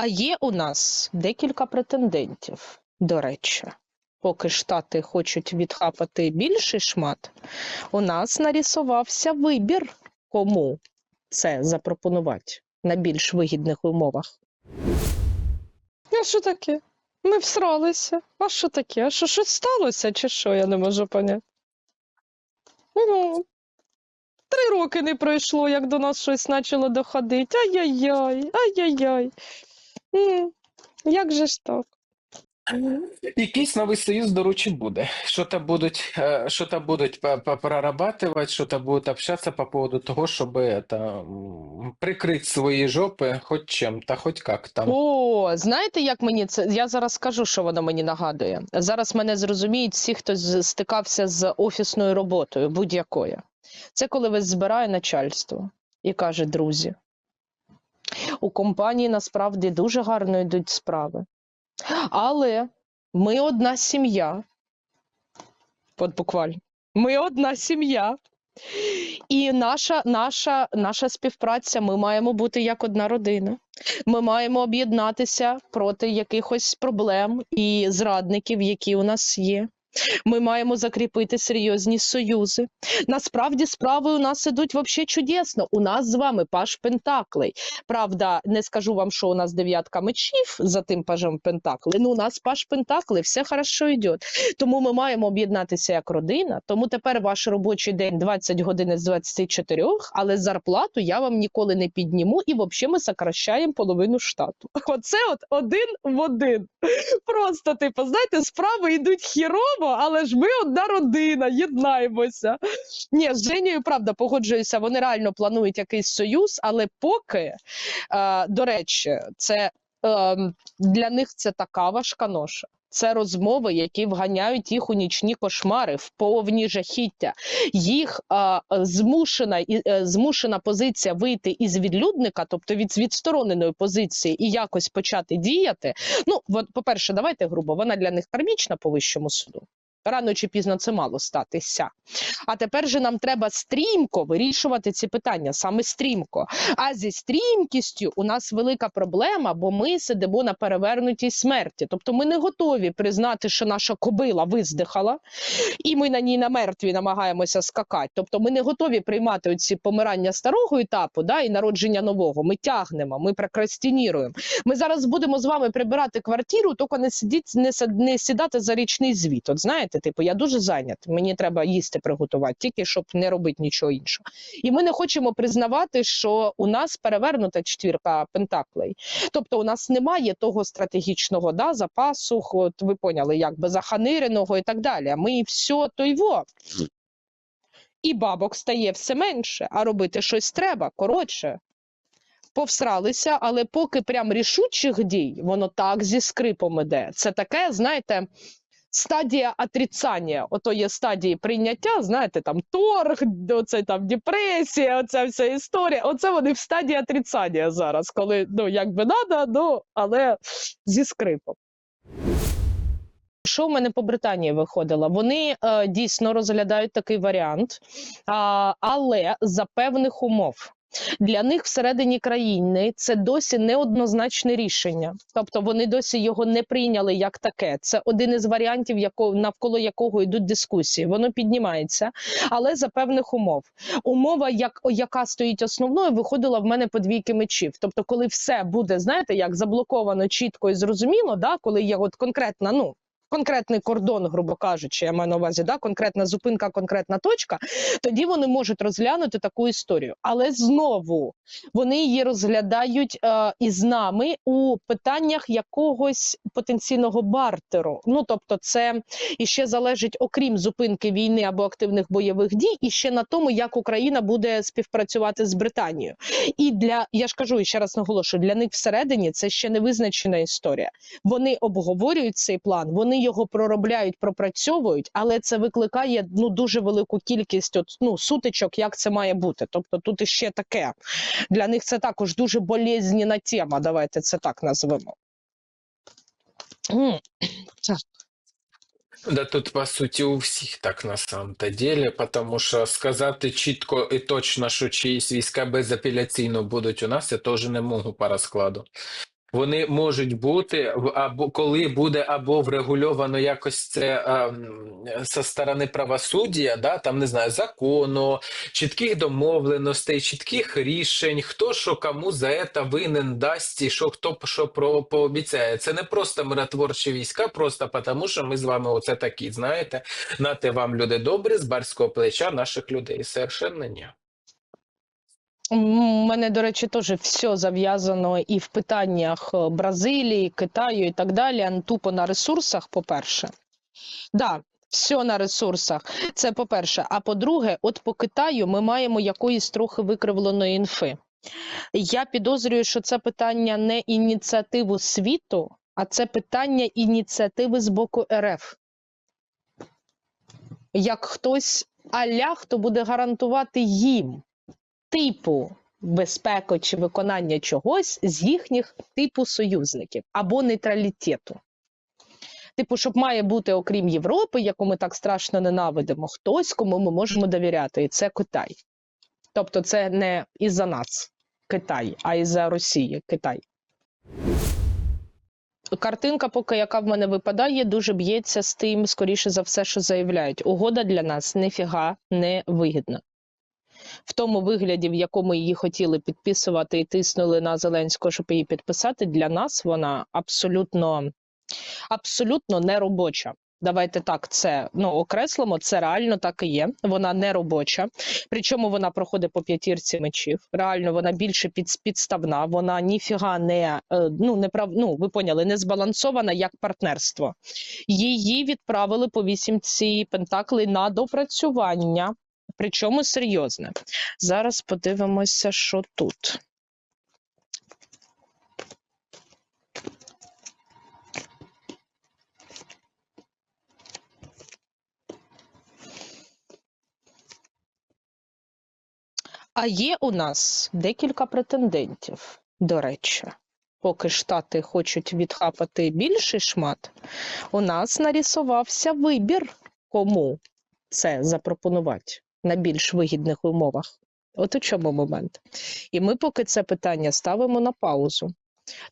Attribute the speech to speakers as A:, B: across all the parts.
A: А є у нас декілька претендентів, до речі. Поки штати хочуть відхапати більший шмат, у нас нарисувався вибір, кому це запропонувати на більш вигідних умовах. А що таке? Ми всралися. А що таке? А що щось сталося, чи що? Я не можу поняти. Ну, три роки не пройшло, як до нас щось почало доходити. Ай-яй-яй, ай-яй-яй. М, Як же ж так?
B: Якийсь новий союз доручить буде. Що-то будуть, е, що-то будуть по- по- прорабатывать, що-то будуть общатися по поводу того, щоб это, м, прикрити свої жопи хоч чим-то, хоч як там.
A: О, знаєте, як мені це? Я зараз скажу, що воно мені нагадує. Зараз мене зрозуміють всі, хто з- стикався з офісною роботою, будь-якою. Це коли вас збирає начальство і каже: друзі, у компанії насправді дуже гарно йдуть справи. Але ми одна сім'я. От буквально. Ми одна сім'я. І наша, наша, наша співпраця, ми маємо бути як одна родина. Ми маємо об'єднатися проти якихось проблем і зрадників, які у нас є. Ми маємо закріпити серйозні союзи. Насправді справи у нас ідуть взагалі чудесно. У нас з вами паш Пентаклей. Правда, не скажу вам, що у нас дев'ятка мечів за тим пажем Пентаклей. Ну, у нас паш Пентаклей, все хорошо йде. Тому ми маємо об'єднатися як родина. Тому тепер ваш робочий день 20 годин з 24, але зарплату я вам ніколи не підніму, і взагалі ми сокращаємо половину штату. Оце от один в один. Просто, типу, знаєте, справи йдуть хірово, але ж ми одна родина, єднаємося. Ні, з Женією, правда, погоджуюся, вони реально планують якийсь союз, але поки, е, до речі, це е, для них це така важка ноша. Це розмови, які вганяють їх у нічні кошмари, в повні жахіття. Їх а, змушена і е, змушена позиція вийти із відлюдника, тобто від відстороненої позиції, і якось почати діяти. Ну, от, по-перше, давайте грубо, вона для них кармічна по вищому суду. Рано чи пізно це мало статися. А тепер же нам треба стрімко вирішувати ці питання, саме стрімко. А зі стрімкістю у нас велика проблема, бо ми сидимо на перевернутій смерті. Тобто ми не готові признати, що наша кобила виздихала, і ми на ній на мертві намагаємося скакати. Тобто ми не готові приймати оці помирання старого етапу да, і народження нового. Ми тягнемо, ми прокрастиніруємо. Ми зараз будемо з вами прибирати квартиру, тільки не сидіть, не, не сідати за річний звіт. От знаєте, типу, я дуже зайнят, мені треба їсти приготувати, тільки щоб не робити нічого іншого. І ми не хочемо признавати, що у нас перевернута четвірка пентаклей. Тобто, у нас немає того стратегічного да, запасу, от ви поняли, якби заханиреного і так далі. Ми все то. І бабок стає все менше, а робити щось треба коротше. Повсралися, але поки прям рішучих дій, воно так зі скрипом іде. Це таке, знаєте, стадія отрицання. Ото є стадії прийняття, знаєте, там торг, оце там депресія, оця вся історія. Оце вони в стадії отрицання зараз, коли ну якби надо, ну але зі скрипом. Що в мене по Британії виходило? Вони е, дійсно розглядають такий варіант, а, але за певних умов. Для них всередині країни це досі неоднозначне рішення, тобто вони досі його не прийняли як таке. Це один із варіантів, яко, навколо якого йдуть дискусії. Воно піднімається, але за певних умов. Умова, як, яка стоїть основною, виходила в мене по двійки мечів. Тобто, коли все буде, знаєте, як заблоковано чітко і зрозуміло, да, коли є от конкретна, ну. Конкретний кордон, грубо кажучи, я маю на увазі, да, конкретна зупинка, конкретна точка, тоді вони можуть розглянути таку історію. Але знову вони її розглядають е, із нами у питаннях якогось потенційного бартеру. Ну тобто, це іще залежить, окрім зупинки війни або активних бойових дій, і ще на тому, як Україна буде співпрацювати з Британією. І для я ж кажу і ще раз наголошую, для них всередині це ще не визначена історія. Вони обговорюють цей план, вони його проробляють, пропрацьовують, але це викликає ну дуже велику кількість от, ну, сутичок, як це має бути. Тобто тут іще таке. Для них це також дуже болезненна тема. Давайте це так назвемо.
B: Да тут по суті у всіх так на самом-то деле, потому що сказати чітко і точно, що чиїсь війська безапеляційно будуть у нас, я теж не можу по розкладу. Вони можуть бути або коли буде або врегульовано якось це ем, зі сторони правосуддя, да, там не знаю, закону, чітких домовленостей, чітких рішень, хто що кому за це винен дасть і що хто що про пообіцяє. Це не просто миротворчі війська, просто тому, що ми з вами оце такі, знаєте, нате вам люди добрі з барського плеча наших людей. Совершенно ні.
A: У мене, до речі, теж все зав'язано і в питаннях е, Бразилії, Китаю і так далі, тупо на ресурсах, по-перше. Да, все на ресурсах. Це по-перше. А по-друге, от по Китаю ми маємо якоїсь трохи викривленої інфи. Я підозрюю, що це питання не ініціативу світу, а це питання ініціативи з боку РФ. Як хтось аля, хто буде гарантувати їм типу безпеку чи виконання чогось з їхніх типу союзників або нейтралітету. Типу, щоб має бути, окрім Європи, яку ми так страшно ненавидимо, хтось, кому ми можемо довіряти, і це Китай. Тобто, це не із-за нас Китай, а із-за Росії Китай. Картинка, поки яка в мене випадає, дуже б'ється з тим, скоріше за все, що заявляють. Угода для нас ніфіга не вигідна. В тому вигляді, в якому її хотіли підписувати і тиснули на Зеленського, щоб її підписати, для нас вона абсолютно, абсолютно не робоча. Давайте так це ну, окреслимо. Це реально так і є. Вона не робоча. Причому вона проходить по п'ятірці мечів. Реально, вона більше під, підставна. Вона ніфіга не е, ну не прав, ну ви поняли, не збалансована як партнерство. Її відправили по вісімці пентаклей на допрацювання. Причому серйозне. Зараз подивимося, що тут. А є у нас декілька претендентів, до речі. Поки Штати хочуть відхапати більший шмат, у нас нарисувався вибір, кому це запропонувати на більш вигідних умовах. От у чому момент. І ми поки це питання ставимо на паузу.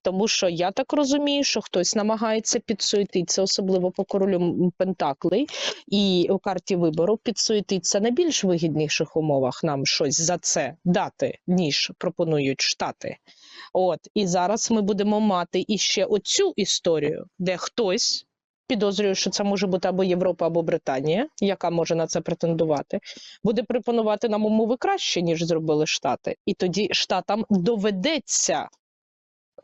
A: Тому що я так розумію, що хтось намагається підсуетитися, особливо по королю Пентаклей, і у карті вибору підсуетитися на більш вигідніших умовах нам щось за це дати, ніж пропонують штати. От і зараз ми будемо мати іще оцю історію, де хтось підозрює, що це може бути або Європа, або Британія, яка може на це претендувати, буде пропонувати нам умови краще, ніж зробили Штати. І тоді штатам доведеться.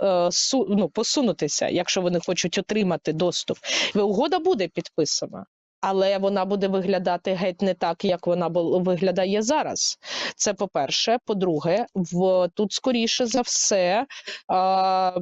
A: е, су- Ну, посунутися, якщо вони хочуть отримати доступ. Угода буде підписана, але вона буде виглядати геть не так, як вона виглядає зараз. Це по-перше. По-друге, в тут скоріше за все а,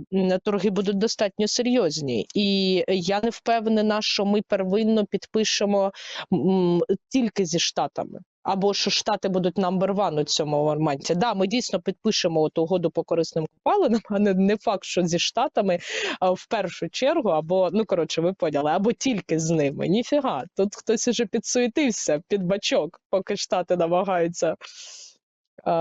A: торги будуть достатньо серйозні, і я не впевнена, що ми первинно підпишемо м, тільки зі штатами. Або що штати будуть number one у цьому моменті. Да, ми дійсно підпишемо от угоду по корисним копалинам, а не, не факт, що зі штатами а, в першу чергу, або ну коротше, ви поняли, або тільки з ними. Ніфіга, тут хтось уже підсуетився під бачок, поки штати намагаються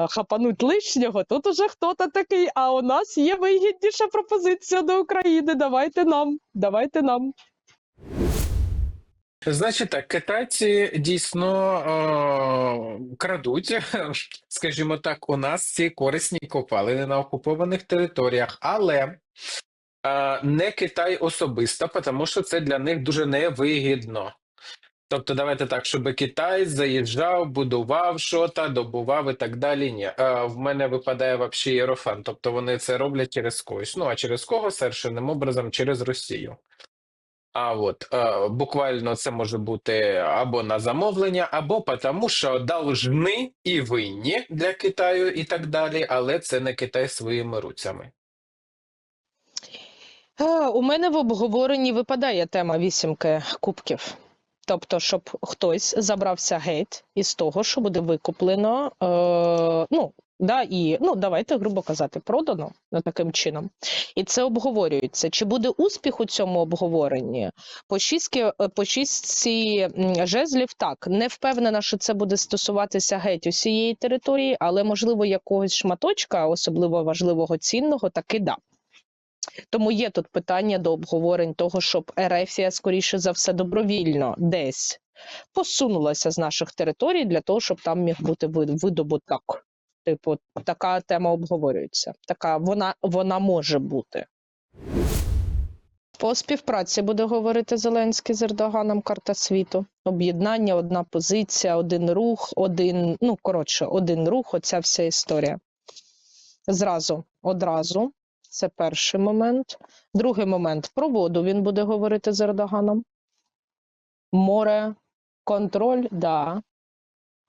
A: хапануть лишнього. Тут уже хто-то такий. А у нас є вигідніша пропозиція до України. Давайте нам, давайте нам.
B: Значить так, китайці дійсно е, крадуть, скажімо так, у нас ці корисні копалини на окупованих територіях, але е, не Китай особисто, тому що це для них дуже невигідно. Тобто, давайте так, щоб Китай заїжджав, будував щось, добував і так далі. Ні, е, в мене випадає взагалі єрофан. Тобто вони це роблять через когось. Ну а через кого совершенним образом через Росію. А от е, буквально це може бути або на замовлення, або тому, що должны і винні для Китаю і так далі, але це не Китай своїми руцями.
A: Е, У мене в обговоренні випадає тема вісімки кубків. Тобто, щоб хтось забрався геть із того, що буде викуплено, е, ну, да, і, ну, давайте, грубо казати, продано ну, таким чином. І це обговорюється. Чи буде успіх у цьому обговоренні? По шістки, е, по шістці жезлів так. Не впевнена, що це буде стосуватися геть усієї території, але, можливо, якогось шматочка, особливо важливого цінного, таки да. Тому є тут питання до обговорень того, щоб Ерефія, скоріше за все, добровільно десь посунулася з наших територій для того, щоб там міг бути видобуток. Типу, така тема обговорюється. Така вона, вона може бути. По співпраці буде говорити Зеленський з Ердоганом карта світу. Об'єднання, одна позиція, один рух, один, ну коротше, один рух, оця вся історія. Зразу, одразу. Це перший момент. Другий момент про воду він буде говорити з Ердоганом. Море, контроль, да.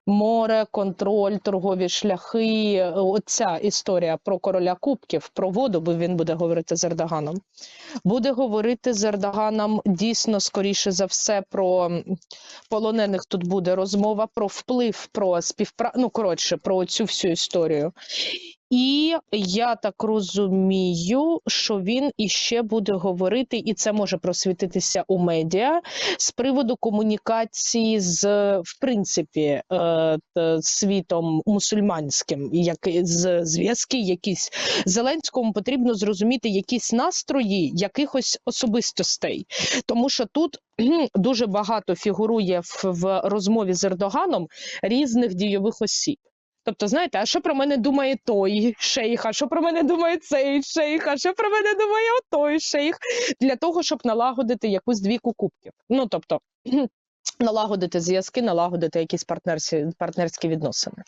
A: Море, контроль, торгові шляхи. Оця історія про короля кубків, про воду, бо він буде говорити з Ердоганом. Буде говорити з Ердоганом дійсно, скоріше за все, про полонених тут буде розмова, про вплив, про співпрацю, ну, коротше, про цю всю історію. І я так розумію, що він іще буде говорити, і це може просвітитися у медіа з приводу комунікації з, в принципі, е, світом мусульманським, як з зв'язки якісь Зеленському потрібно зрозуміти якісь настрої якихось особистостей, тому що тут дуже багато фігурує в, в розмові з Ердоганом різних дійових осіб. Тобто, знаєте, а що про мене думає той шейх, а що про мене думає цей шейх, а що про мене думає отой шейх, для того, щоб налагодити якусь двійку кубків. Ну тобто налагодити зв'язки, налагодити якісь партнерські, партнерські відносини.